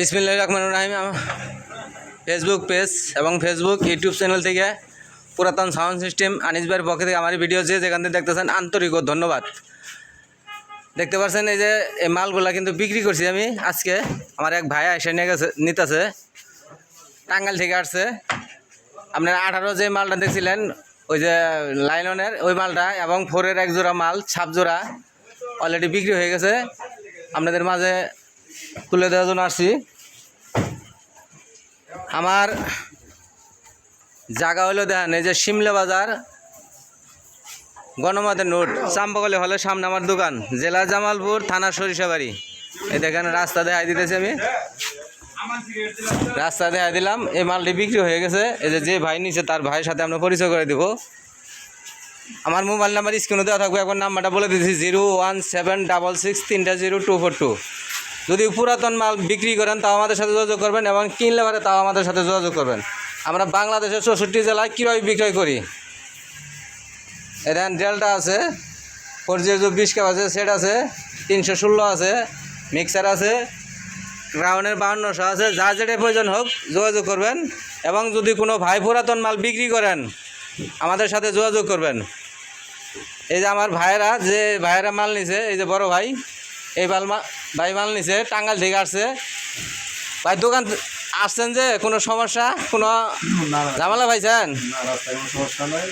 বিসমিল্লাহ রহমান রাহিম। ফেসবুক পেজ এবং ফেসবুক ইউটিউব চ্যানেল থেকে পুরাতন সাউন্ড সিস্টেম আনিস ভাইয়ের পক্ষ থেকে আমার ভিডিও যে যেখান থেকে দেখতেছেন, আন্তরিক ধন্যবাদ। দেখতে পাচ্ছেন এই যে এই মালগুলা কিন্তু বিক্রি করছি আমি আজকে। আমার এক ভাই এসে নিয়ে গেছে, নিতেছে। টাঙ্গাল থেকে আসছে। আপনার আঠারো যে মালটা দেখছিলেন, ওই যে লাইলনের, ওই মালটা এবং ফোরের এক জোড়া মাল ছাপ জোড়া অলরেডি বিক্রি হয়ে গেছে। আপনাদের মাঝে তুলে দেওয়ার জন্য আসছি। আমার জায়গা হলো দেখেন, এই যে শিমলা বাজার গণমাতের নোট চাম্পাকলি হলের সামনে আমার দোকান, জেলা জামালপুর, থানা সরিষাবাড়ি। এই দেখেন, রাস্তা দেখাই দিতেছি আমি। রাস্তা দেখাই দিলাম, এই মালটি বিক্রি হয়ে গেছে। এই যে যে ভাই নিছে, তার ভাইয়ের সাথে আমরা পরিচয় করে দেবো। আমার মোবাইল নাম্বার, স্ক্রিনে দেওয়া থাকবে একবার নাম্বারটা বলে দিচ্ছি zero one seven double six তিনটা জিরো টু ফোর টু। যদি পুরাতন মাল বিক্রি করেন, তাও আমাদের সাথে যোগাযোগ করবেন এবং কিনলে পারে তাও আমাদের সাথে যোগাযোগ করবেন। আমরা বাংলাদেশের চৌষট্টি জেলায় কীভাবে বিক্রয় করি? এখানে ডেলটা আছে ফোর জিরো বিশ কাপ আছে, সেট আছে, তিনশো ষোলো আছে, মিক্সার আছে রাউন্ডের বাউন্নশো আছে, যা যেটা প্রয়োজন হোক যোগাযোগ করবেন এবং যদি কোনো ভাই পুরাতন মাল বিক্রি করেন, আমাদের সাথে যোগাযোগ করবেন। এই যে আমার ভাইয়েরা, যে ভাইয়েরা মাল নিছে, এই যে বড় ভাই এই মাল মা- ভাই মাল নিছে টাঙ্গাল থেকে আসছে। ভাই দোকান আসছেন যে কোনো সমস্যা? কোনো ঝামেলা পাইছেন? ভাই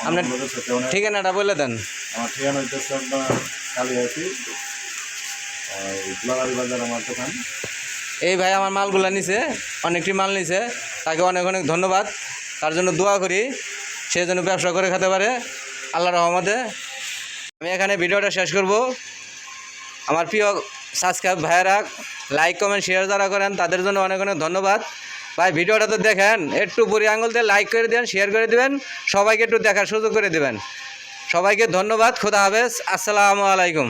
আপনার- ঠিকানাটা বলে দেন। আমার ঠিকানা হচ্ছে কালিয়াছি বাজার আমার দোকান। এই ভাই আমার মালগুলো নিছে অনেকটি মাল নিছে তাকে অনেক অনেক ধন্যবাদ। তার জন্য দোয়া করি সে যেন ব্যবসা করে খেতে পারে আল্লাহ রহমতে। আমি এখানে ভিডিওটা শেষ করব। আমার প্রিয় সাবস্ক্রাইব ভাইয়েরা লাইক কমেন্ট শেয়ার যারা করেন, তাদের জন্য অনেক অনেক ধন্যবাদ। ভাই, ভিডিওটা তো দেখেন, একটু বুড়ি আঙুল দিয়ে লাইক করে দেন শেয়ার করে দেবেন, সবাইকে একটু দেখার সুযোগ করে দেবেন। সবাইকে ধন্যবাদ, খোদা হাফেজ, আসসালামু আলাইকুম।